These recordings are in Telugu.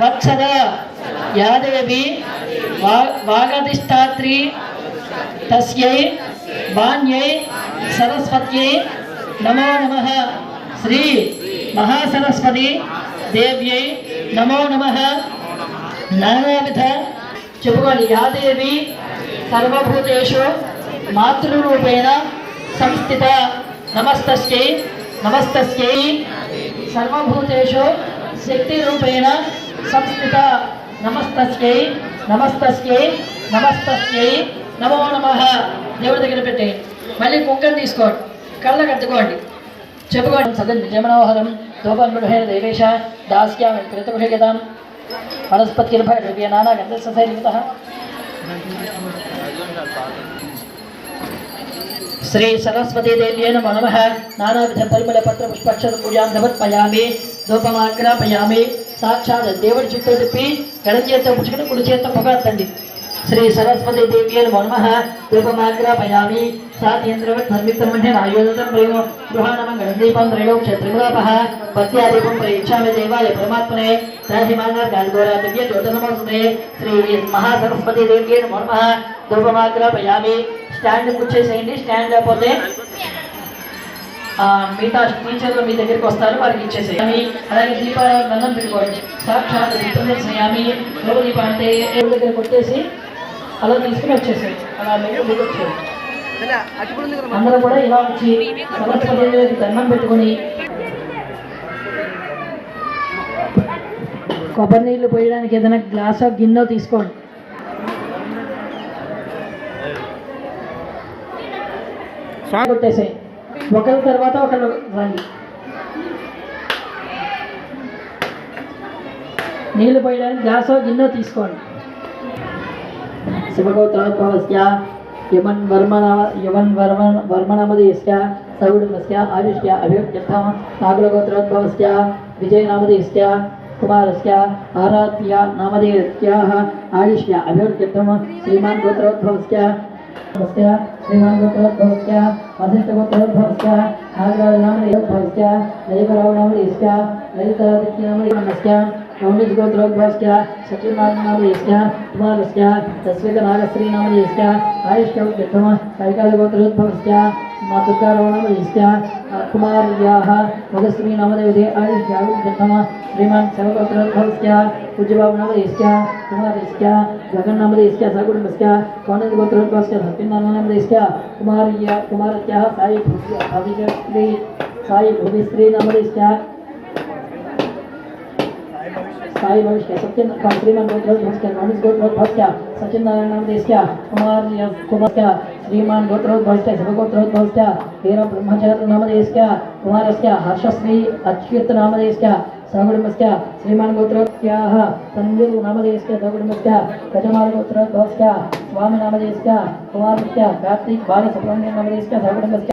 వత్సద యాదేవి వా వాగధిష్టాత్రి తస్యై వాణ్యై సరస్వత్యై నమో నమ శ్రీ మహాసరస్వతి దేవ్యై నమో నమ నానావిధ చెప్పుకోండి యాదేవి సర్వభూతేషు మాతృరూపేణ సంస్థిత నమస్తస్యై నమస్తస్యై సర్వభూతేషు శక్తిరూపేణ సంస్కృత నమస్తస్యై నమస్తస్యై నమస్తస్యై నమో నమ. దేవుడి దగ్గర పెట్టి మళ్ళీ కుంకం తీసుకోండి. కళ్ళ కట్టుకోండి. చెప్పుకోండి. సదన్ విజయమనోహరం దోపన్మృహేణ దేవేశ దాస్యామి కృతభుషగతాం వనస్పతిర్భయ నానా గంధసైర్యుత శ్రీ సరస్వతీ దేవ్యే నమో నమ. నానావిధ పరిమళ పత్ర పుష్పక్షర పూజాం సమర్పయామి ధూపమాగ్రాపయామి. సాక్షాత్ దేవుడి చుట్టూ తిప్పి ఎడం చేత పుచ్చుకుని కుడి చేత పొగత్తండి శ్రీ సరస్వతీ దేవ్యే నమో నమ. ధూపమాగ్రాపయామి సాతేంద్రవత్ ధర్మిత్రమణ్య ఆయోధం ప్రయో గృహాణమంగళం దీపం త్రైలోక్య త్రిమూలాపః పత్యాదీపం ప్రయచ్ఛామి దేవాయ పరమాత్మనే. త్రాహిమాన గాల్గోరా దివ్య జ్యోతనమోస్తే శ్రీ మహాసరస్వతి దేవి అని నమ. ధూపమాగ్రాపయామి స్టాండ్ కూర్చేసేయండి స్టాండ్ లేకపోతే మిగతా టీచర్లు మీ దగ్గరికి వస్తారు వారికి ఇచ్చేసేయాలి అలాగే దీప గంధం పెట్టుకోండి. సాక్షాత్ దీపదర్శయామి లోక అంటే ఎవరి దగ్గర కొట్టేసి అలా తీసుకుని వచ్చేసాయి. అలా మీరు మీకు అందరూ కూడా ఇలా వచ్చి సరస్వతి దండం పెట్టుకొని కొబ్బరి నీళ్ళు పోయడానికి ఏదైనా గ్లాసో గిన్నె తీసుకోండి. కొట్టేసాయి. ఒకరి తర్వాత ఒకరు రండి. నీళ్ళు పోయడానికి గ్లాసో గిన్నె తీసుకోండి. శివగోత్రోద్భవస్య యమన్ వర్మణ యమన్ వర్మణ వర్మణమదీస్య సౌడుమస్య ఆయుష్య అభివ్యర్థమ నాగులగోత్రోద్భవస్య విజయనామదీస్య కుమారస్య ఆరాధ్య నామధేయస్యాः ఆయుష్య అభివృద్ధ్యర్థం శ్రీమాన్ గోత్రోద్భవస్య श्रीमानगोत्रोद्भवस्य वसिष्ठगोत्रोद्भवस्य आग्राजनामयोद्भवस्य लयिकरावणामयस्य लयिकरादित्यामयस्य कौण्डिजगोत्रोद्भवस्य सचिवनामनामयस्य कुमारस्य तस्विकनागश्रीनामयस्य आयुष्यौद्यत्वं कैकालगोत्रोद्भवस्य चकारोणाम यस्याः कुमार्याः, भगस्वी नामदेवते आदित्यागन्धमा श्रीमान् सर्वगोत्रस्याः पूज्यभाव नाम यस्याः कुमारस्याः गगन नामदेस्याः सकुटुम्बस्याः कौनदिगोत्रस्याः सत्यनारायण नामदेस्याः कुमार्या, कुमारत्याः सायि भूविश्री सायि भूविश्री नामदेस्याः साई भविष्य सत्यन हाँ, श्रीमान गोत्र भविष्य गणेश गोत्र भविष्य सचिन नारायण नामदेस्याः कुमार कुमार श्रीमान गोत्रोद्भवस्य शिवगोत्रोद्भवस्य वीर ब्रह्मचार्य नामधेयस्य कुमारस्य हर्षश्री अच्युत नामधेयस्य सकुटुम्बस्य श्रीमान गोत्रोत्याः तन्वीरु नामधेयस्य सकुटुम्बस्य गजमाल गोत्रोद्भवस्य स्वामी नामधेयस्य कुमारस्य कार्तिक बालसुब्रह्मण्य नामधेयस्य सकुटुम्बस्य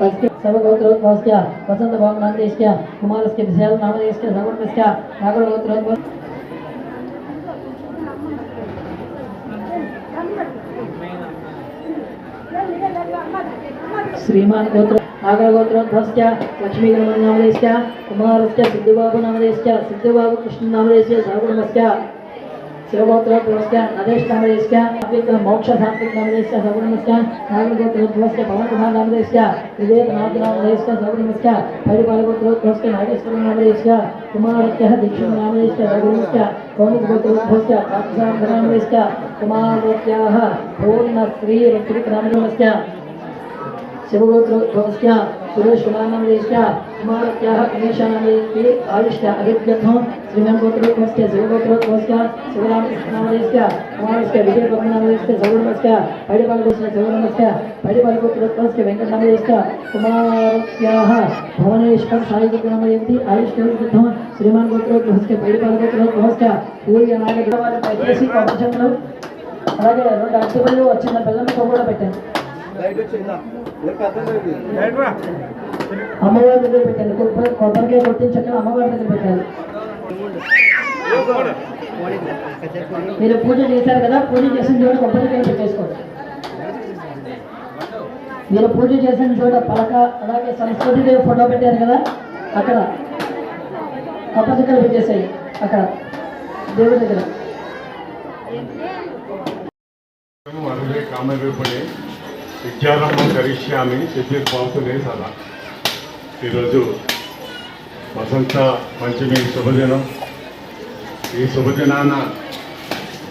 तस्य सर्वगोत्रोद्भवस्य वसंत भाव नामधेयस्य कुमारस्य विशाल नामधेयस्य सौगुणस्य नागर गोत्रोद्भव श्रीमान गोत्र नागर गोत्रोद्भवस्य लक्ष्मी नामधेयस्य कुमारस्य सिद्धबाबु नामधेयस्य सिद्धबाबु कृष्ण नामधेयस्य सौगुणस्य शिवगोत्रोद्भवस्य नरेश नामधेयस्य अपिक मोक्ष ಶಿವಗೋತ್ರೋದ್ಭವಸ್ಯ ನದೇಶನಾಮದೇಶ್ಯ ಅಪಿತ ಮೋಕ್ಷಧಾತ್ವಿಕನಾಮದೇಶ್ಯ ಸಗುಣಮಸ್ಯ ನಾಗರಗೋತ್ರೋದ್ಭವಸ್ಯ ಪವನಕುಮಾರನಾಮದೇಶ್ಯ ವಿವೇಕನಾಥನಾಮದೇಶ್ಯ ಸಗುಣಮಸ್ಯ ಪರಿಪಾಲಗೋತ್ರೋದ್ಭವಸ್ಯ ನಾಗೇಶ್ವರನಾಮದೇಶ್ಯ ಕುಮಾರತ್ಯಃ ದೀಕ್ಷಿಣನಾಮದೇಶ್ಯ ಸಗುಣಮಸ್ಯ कौमुदगोत्रोद्भवस्य पार्थसाम्भरामदेश्च कुमारवत्याः पूर्णश्रीरत्रिकनामदेवस्य सौगुणस्य कौमुद गोत्रोद्भवस्य पार्थसाम नामधेयस्य कुमारत्याः पूर्ण श्री ऋत्विक नामधेयस्य शिवगोत्रोद्भवस्य सुरेशकुमारनामदेश्य कुमारत्याः गणेशनामदेशे आयुष्य अभिज्ञत्वं श्रीमन्गोत्रोद्भवस्य शिवगोत्रोद्भवस्य शिवरामकृष्णनामदेश्य कुमारस्य विजयपद्मनामदेश्य सौगुणस्य पैडिपालगोस्य सौगुणस्य पैडिपालगोत्रोद्भवस्य वेङ्कटनामदेश्य कुमारत्याः भुवनेश्वर सायुगुणमयन्ति आयुष्य अभिज्ञत्वं श्रीमन्गोत्रोद्भवस्य पैडिपालगोत्रोद्भवस्य सूर्यनागदेवालय पैदेशी कॉम्पिटिशन అలాగే రెండు అరటిపళ్ళు వచ్చిన బెల్లం ముక్క కూడా పెట్టండి అమ్మవారి దగ్గర కొబ్బరి కొబ్బరికాయ కొట్టించండి అమ్మవారి దగ్గర పెట్టాలి మీరు పూజ చేశారు కదా పూజ చేసిన చోట కొబ్బరికాయ పెట్టేసుకోండి. మీరు పూజ చేసిన చోట పలక అలాగే సరస్వతీదేవి ఫోటో పెట్టారు కదా అక్కడ. కొబ్బరికాయలు పెట్టేసాయి అక్కడ. దేవుడి దగ్గర. విద్యారంభం కరిష్యామి సిద్ధిర్భావుతునే సదా ఈరోజు వసంత పంచమి శుభదినం. ఈ శుభదినాన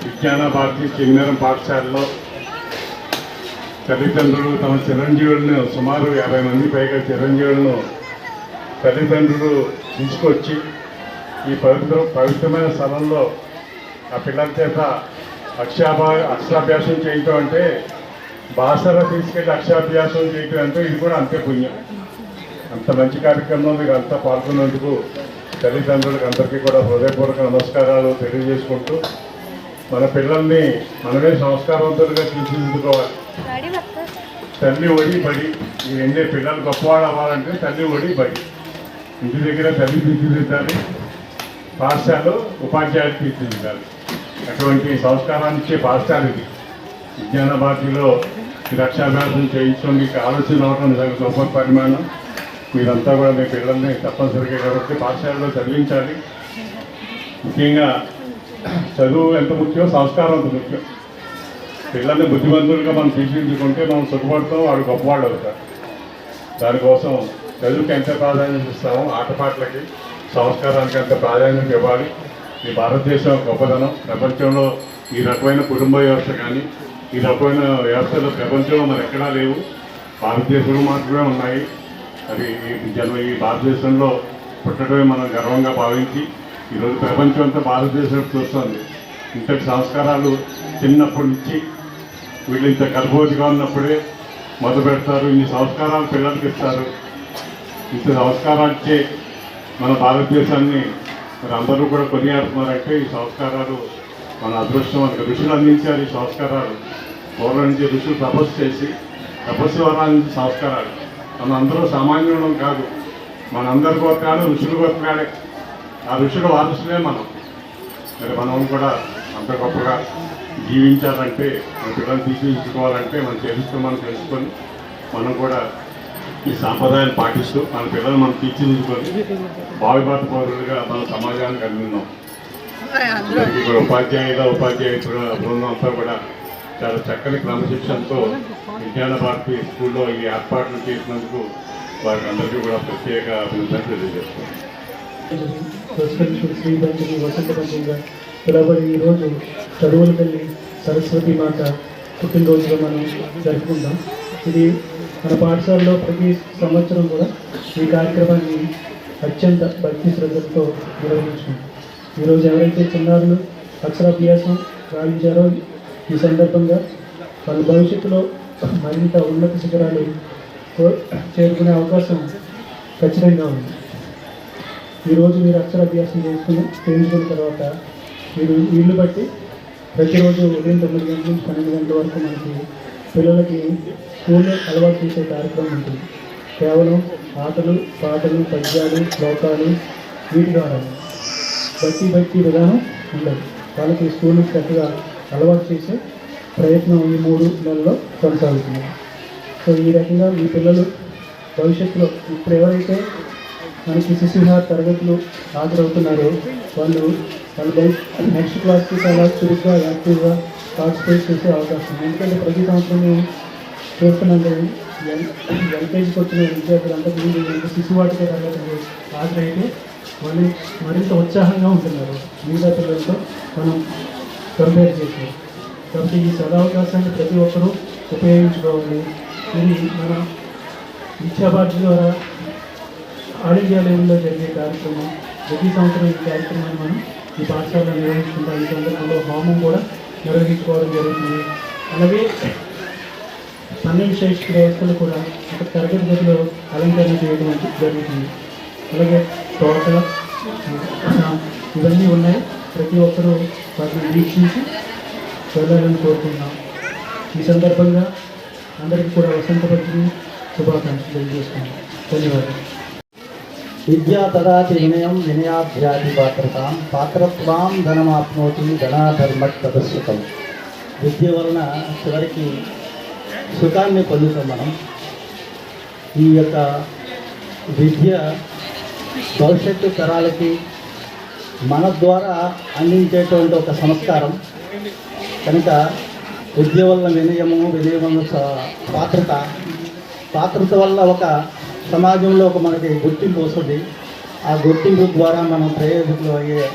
విజ్ఞాన భారతి చిన్నరం పాఠశాలలో తల్లిదండ్రులు తమ చిరంజీవులను సుమారు యాభై మంది పైగా చిరంజీవులను తల్లిదండ్రులు తీసుకొచ్చి ఈ పవిత్ర పవిత్రమైన స్థలంలో ఆ పిల్లల చేత అక్షాభా అక్షరాభ్యాసం చేయటం అంటే భాషలో తీసుకెళ్ళి అక్షరాభ్యాసం చేయటం అంటే ఇది కూడా అంతే పుణ్యం. అంత మంచి కార్యక్రమంలో మీరు అంతా పాల్గొన్నందుకు తల్లిదండ్రులకు అందరికీ కూడా హృదయపూర్వక నమస్కారాలు తెలియజేసుకుంటూ మన పిల్లల్ని మనమే సంస్కారవంతులుగా తీర్చిదిద్దుకోవాలి. తల్లి ఒడి బడి ఈ రెండే పిల్లలు గొప్పవాళ్ళు అవ్వాలంటే తల్లి ఒడి బడి ఇంటి దగ్గర తల్లి తీర్చిదిద్దాలి పాఠశాల ఉపాధ్యాయులు తీర్చిదిద్దాలి. అటువంటి సంస్కారాన్ని ఇచ్చే పాఠశాల ఇది. విజ్ఞాన భారతిలో రక్షాభ్యాసం చేయించడం మీకు ఆలోచన అవడం నిజంగా గొప్ప పరిమాణం. మీరంతా కూడా మీ పిల్లల్ని తప్పనిసరిగా కాబట్టి పాఠశాలలో చదివించాలి. ముఖ్యంగా చదువు ఎంత ముఖ్యం సంస్కారం అంత ముఖ్యం. పిల్లల్ని బుద్ధిమంతులుగా మనం తీర్చిదిద్దుకుంటే మనం సుఖపడతాం వాడు గొప్పవాళ్ళు అవుతారు దానికోసం చదువుకి ఎంత ప్రాధాన్యత ఇస్తామో ఆటపాటలకి సంస్కారానికి ఎంత ప్రాధాన్యత ఇవ్వాలి. ఈ భారతదేశం గొప్పదనం. ప్రపంచంలో ఈ రకమైన కుటుంబ వ్యవస్థ కానీ ఈ రకమైన వ్యవస్థలు ప్రపంచంలో మరి ఎక్కడా లేవు. భారతదేశంలో మాత్రమే ఉన్నాయి. అది జన్మ ఈ భారతదేశంలో పుట్టడమే మనం గర్వంగా భావించి ఈరోజు ప్రపంచం అంతా భారతదేశం చూస్తుంది. ఇంతటి సంస్కారాలు చిన్నప్పటి నుంచి వీళ్ళు ఇంత గర్భవతిగా ఉన్నప్పుడే మొదలు పెడతారు. ఇన్ని సంస్కారాలు పిల్లలకి ఇస్తారు. ఇంత సంస్కారాలు మన భారతదేశాన్ని మరి అందరూ కూడా కొనియాడుతున్నారంటే ఈ సంస్కారాలు మన అదృష్టం. మనకు ఋషులు అందించారు ఈ సంస్కారాలు. పూర్వం నుంచి ఋషులు తపస్సు చేసి తపస్సు నుంచి సంస్కారాలు. మన అందరూ సామాన్యులం కాదు. మనందరి గోత్రాలు ఋషులు గోత్రాలే. ఆ ఋషుల వారసులే మనం. మరి మనం కూడా అంత గొప్పగా జీవించాలంటే మన పిల్లల్ని తీర్చిదిద్దుకోవాలంటే మనం తెలుస్తూ మనం తెలుసుకొని మనం కూడా ఈ సాంప్రదాయాన్ని పాటిస్తూ మన పిల్లలు మనం తీర్చిదిద్దుకొని భావిపాత పౌరులుగా మన సమాజానికి అందిన్నాం అందరికీ కూడా ఉపాధ్యాయుల ఉపాధ్యాయ బృందం అంతా కూడా చాలా చక్కని క్రమశిక్షణతో విజ్ఞాన భారతి స్కూల్లో ఈ ఏర్పాట్లు చేసినందుకు వారికి అందరికీ కూడా ప్రత్యేక అభినందనలు తెలియజేస్తున్నాం వసంత శ్రీ పిలవబడి ఈరోజు సరస్వతి మాత పుట్టినరోజుగా మనం జరుపుకుంటాం. ఇది మన పాఠశాలలో ప్రతి సంవత్సరం కూడా ఈ కార్యక్రమాన్ని అత్యంత భక్తి శ్రద్ధలతో నిర్వహించుకుంటాం. ఈరోజు ఎవరైతే చిన్నారులు అక్షరాభ్యాసం రాణించారో ఈ సందర్భంగా వాళ్ళ భవిష్యత్తులో మరింత ఉన్నత శిఖరాలు చేరుకునే అవకాశం ఖచ్చితంగా ఉంది. ఈరోజు మీరు అక్షరాభ్యాసం చేసుకుని చేయించుకున్న తర్వాత మీరు వీళ్ళు బట్టి ప్రతిరోజు ఉదయం తొమ్మిది గంటల నుంచి పన్నెండు గంటల వరకు మనకి పిల్లలకి స్కూల్లో అలవాటు చేసే కార్యక్రమం ఉంటుంది. కేవలం ఆటలు పాటలు పద్యాలు శ్లోకాలు వీటి ద్వారా. బట్టి బట్టి విధానం ఉండదు. వాళ్ళకి స్కూల్కి చక్కగా అలవాటు చేసే ప్రయత్నం ఈ మూడు నెలల్లో కొనసాగుతుంది. సో ఈ రకంగా మీ పిల్లలు భవిష్యత్తులో ఇప్పుడు ఎవరైతే మనకి శిశుహార తరగతులు హాజరవుతున్నారో వాళ్ళు వాళ్ళ నెక్స్ట్ క్లాస్కి చాలా చురుగ్గా యాక్టివ్గా పార్టిసిపేట్ చేసే అవకాశం ఎందుకంటే ప్రతి సంవత్సరం మేము చూస్తున్నాం కదా ఎల్కేజీకి వచ్చిన విద్యార్థులంతా అంతకు ముందు అంటే శిశువాటిక తరగతులు హాజరైతే వాళ్ళు మరింత ఉత్సాహంగా ఉంటున్నారు. మిగతా పిల్లలతో మనం కంపేర్ చేసి కాబట్టి ఈ సదావకాశాన్ని ప్రతి ఒక్కరూ ఉపయోగించుకోవాలి. ఇది మన ఇచ్చాబాద్ ద్వారా ఆల్ ఇండియా లెవెల్లో జరిగే కార్యక్రమం. ప్రతి సంవత్సరం ఈ కార్యక్రమాన్ని మనం ఈ పాఠశాలలో నిర్వహించుకుంటాం ఈ సందర్భంలో హోమం కూడా నిర్వహించుకోవడం జరుగుతుంది. అలాగే పన్నెండు శైక్షిక వ్యవస్థలు కూడా ఒక తరగతి గదిలో అలంకరణ చేయడం జరుగుతుంది. అలాగే తోట ఇవన్నీ ఉన్నాయి. ప్రతి ఒక్కరూ వాటిని వీక్షించి వెళ్ళాలని కోరుకుంటున్నాం. ఈ సందర్భంగా అందరికీ కూడా వసంత పంచమి శుభాకాంక్షలు తెలియజేస్తున్నాం. ధన్యవాదాలు. విద్యా దదాతి వినయం వినయాభ్యాధి పాత్రతాం పాత్రత్వాం ధనమాప్నోతి ధనాధర్మత్ తదస్సుతం విద్య వలన చివరికి సుఖాన్ని పొందుతాం మనం. ఈ యొక్క విద్య భవిష్యత్తు తరాలకి మన ద్వారా అందించేటువంటి ఒక సంస్కారం. కనుక విద్య వల్ల వినయము వినయం వల్ల పాత్రత. పాత్రత వల్ల ఒక సమాజంలో ఒక మనకి గుర్తింపు వస్తుంది. ఆ గుర్తింపు ద్వారా మనం ప్రయోజకులు అయ్యే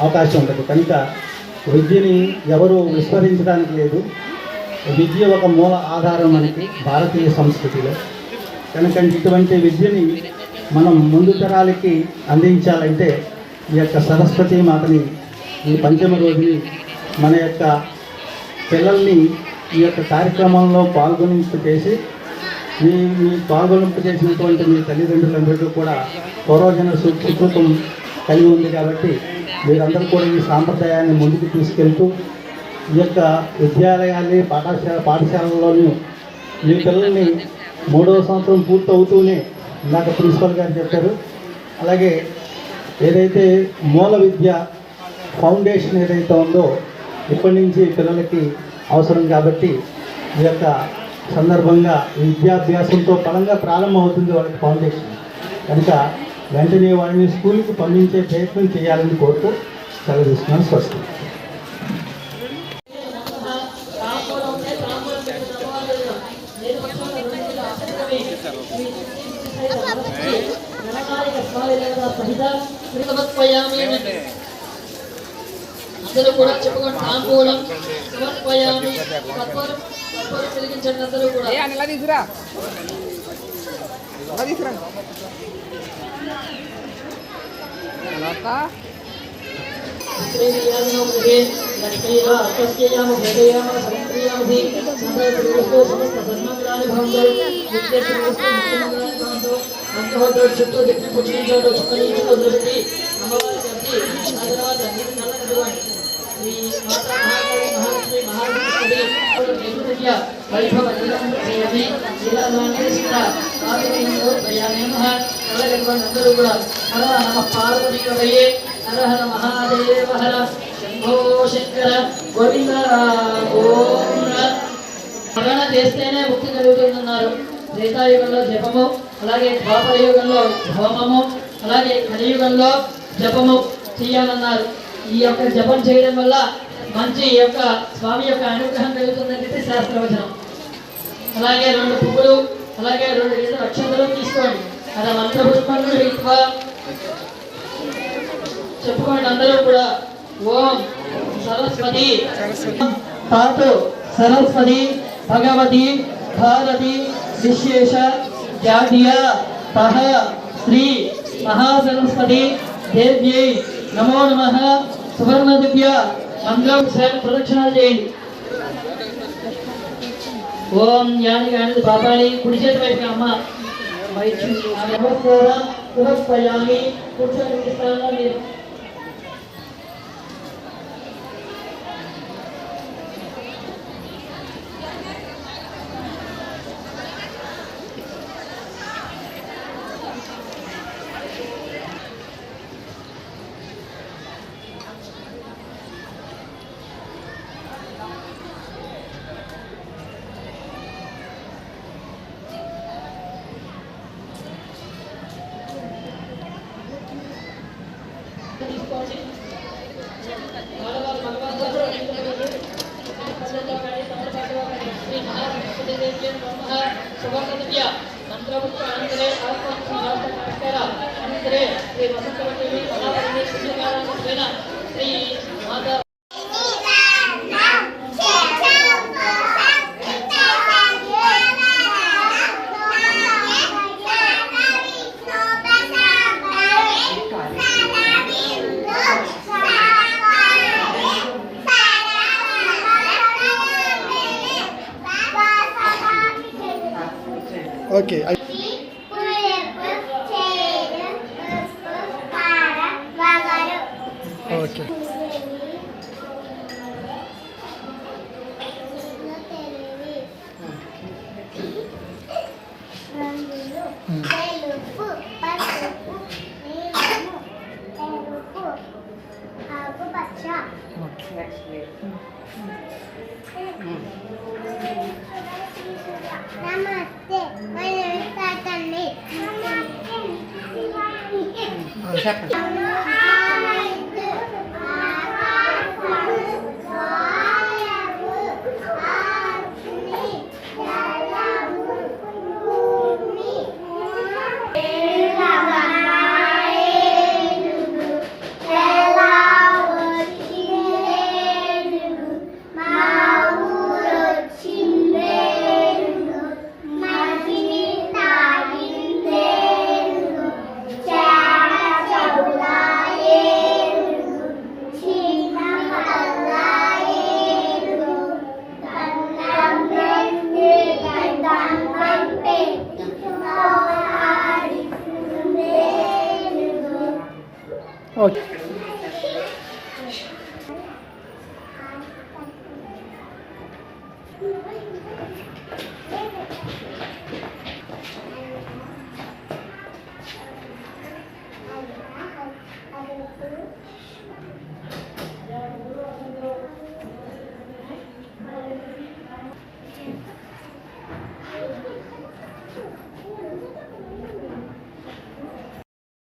అవకాశం ఉంటుంది. కనుక విద్యని ఎవరు విస్మరించడానికి లేదు. విద్య ఒక మూల ఆధారం మనకి భారతీయ సంస్కృతిలో. కనుక ఇటువంటి విద్యని మనం ముందు తరాలకి అందించాలంటే ఈ యొక్క సరస్వతి మాతని ఈ పంచమ రోజుని మన యొక్క పిల్లల్ని ఈ యొక్క కార్యక్రమంలో పాల్గొనింపు చేసి మీ మీ పాల్గొనింపు చేసినటువంటి మీ తల్లిదండ్రులందరికీ కూడా పూర్వజన సుకృతం కలిగి ఉంది కాబట్టి మీరందరూ కూడా ఈ సాంప్రదాయాన్ని ముందుకు తీసుకెళ్తూ ఈ యొక్క విద్యాలయాన్ని పాఠశాల పాఠశాలల్లోనూ మీ పిల్లల్ని మూడవ సంవత్సరం పూర్తవుతూనే ఇందాక ప్రిన్సిపల్ గారు చెప్పారు. అలాగే ఏదైతే మూల విద్య ఫౌండేషన్ ఏదైతే ఉందో ఇప్పటి నుంచి పిల్లలకి అవసరం కాబట్టి ఈ యొక్క సందర్భంగా విద్యాభ్యాసంతో బలంగా ప్రారంభమవుతుంది వాళ్ళకి ఫౌండేషన్ కనుక వెంటనే వాళ్ళని స్కూల్కి పంపించే ప్రయత్నం చేయాలని కోరుతూ సెలవు తీసుకున్నాను స్వస్తి అందరూ కూడా చెప్పుకోండి తాంబూలం సమర్పయామి కర్పూరం కర్పూరం వెలిగించండి అందరూ కూడా ఏ అని ఇలా తీసురా ఇలా తీసురా తర్వాత శ్రీయామోగే లక్ష్మీరా అర్పస్యయామ భేదయామ సమప్రియామహి సందర్భో సమస్త ధర్మగ్రాని భవంతు చుట్టూ తిప్పి పుచ్చుకుంటాడు చుక్కని చుట్టూ దృష్టి అమ్మవారికి అర్థి ఆ తర్వాత శ్రీ మాతా మహాకాళి మహాలక్ష్మి వైభవ సీత కూడా హర నమ పార్వతీయవయే హర హర మహాదేవ హర శంభో శంకర గోవింద గోవింద. స్మరణ చేస్తేనే ముక్తి కలుగుతుందన్నారు. త్రేతాయుగంలో జపము అలాగే ద్వాపర యుగంలో హోమము అలాగే కలియుగంలో జపము చేయాలన్నారు. ఈ యొక్క జపం చేయడం వల్ల మంచి యొక్క స్వామి యొక్క అనుగ్రహం కలుగుతుందని చెప్పి శాస్త్రవచనం. అలాగే రెండు పువ్వులు అలాగే రెండు ఇతర అక్షంతలు తీసుకోండి. అలా మంత్రపుష్పంలో ఎక్కువ చెప్పుకోండి అందరూ కూడా. ఓం సరస్వతి. పాటు సరస్వతి భగవతి భారతి విశేష జాతీయ తహ శ్రీ మహాసరస్వతి దేవ్యై నమో నమ. సువర్ణ దివ్య మంత్రం సేవ ప్రదక్షిణాలు చేయండి. ఓం జ్ఞాని కానీ పాపాని కుడి చేతి వైపు అమ్మ. పురస్పయామి కూర్చొని ఇస్తాను మీరు. నెక్స్ట్ నమస్తే మై నేమ్ ఇస్ 哦。